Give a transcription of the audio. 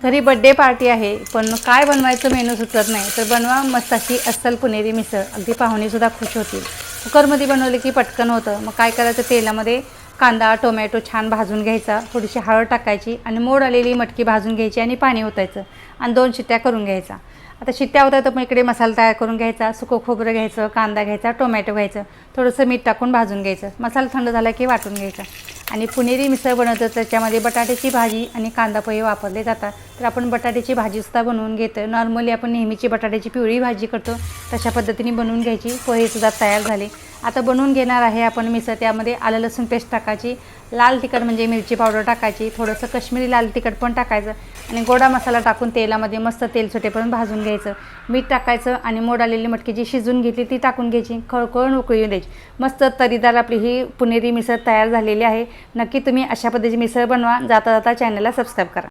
घरी birthday party आहे पण काय बनवायचं मेनू सुचत नाही. तर बनवा मस्त अशी अस्सल पुणेरी मिसळ. अगदी पाहुणेसुद्धा खुश होतील. कुकरमध्ये बनवले की पटकन होतं. मग काय करायचं? तेलामध्ये कांदा टोमॅटो छान भाजून घ्यायचा. थोडीशी हळद टाकायची आणि मोड आलेली मटकी भाजून घ्यायची आणि पाणी ओतायचं. आणि दोन शिट्ट्या करून घ्यायचा. आता शिट्ट्या होत्या तर मग इकडे मसाला तयार करून घ्यायचा. सुकं खोबरं घ्यायचं कांदा घ्यायचा टोमॅटो घ्यायचं. थोडंसं मीठ टाकून भाजून घ्यायचं. मसाला थंड झाला की वाटून घ्यायचा. आणि पुणेरी मिसळ बनवतो त्याच्यामध्ये बटाट्याची भाजी आणि कांदा पोहे वापरले जातात. तर आपण बटाट्याची भाजीसुद्धा बनवून घेतो नॉर्मली आपण नेहमीची बटाट्याची पिवळी भाजी करतो. तशा पद्धतीने बनवून घ्यायची. पोहेसुद्धा तयार झाले. आता बनवून घेणार आहे आपण मिसळ. त्यामध्ये आलं लसूण पेस्ट टाकायची लाल तिखट म्हणजे मिरची पावडर टाकायची थोडंसं कश्मीरी लाल तिखट पण टाकायचं आणि गोडा मसाला टाकून तेलामध्ये मस्त तेल सुटेपर्यंत भाजून घ्यायचं. मीठ टाकायचं आणि मोड आलेली मटकी जी शिजून घेतली ती टाकून घ्यायची. खळखळून उकळी येऊ द्यायची. मस्त तरीदार आपली ही पुणेरी मिसळ तयार झालेली आहे. नक्की तुम्ही अशा पद्धतीची मिसळ बनवा. जाता जाता चॅनलला सबस्क्राईब करा.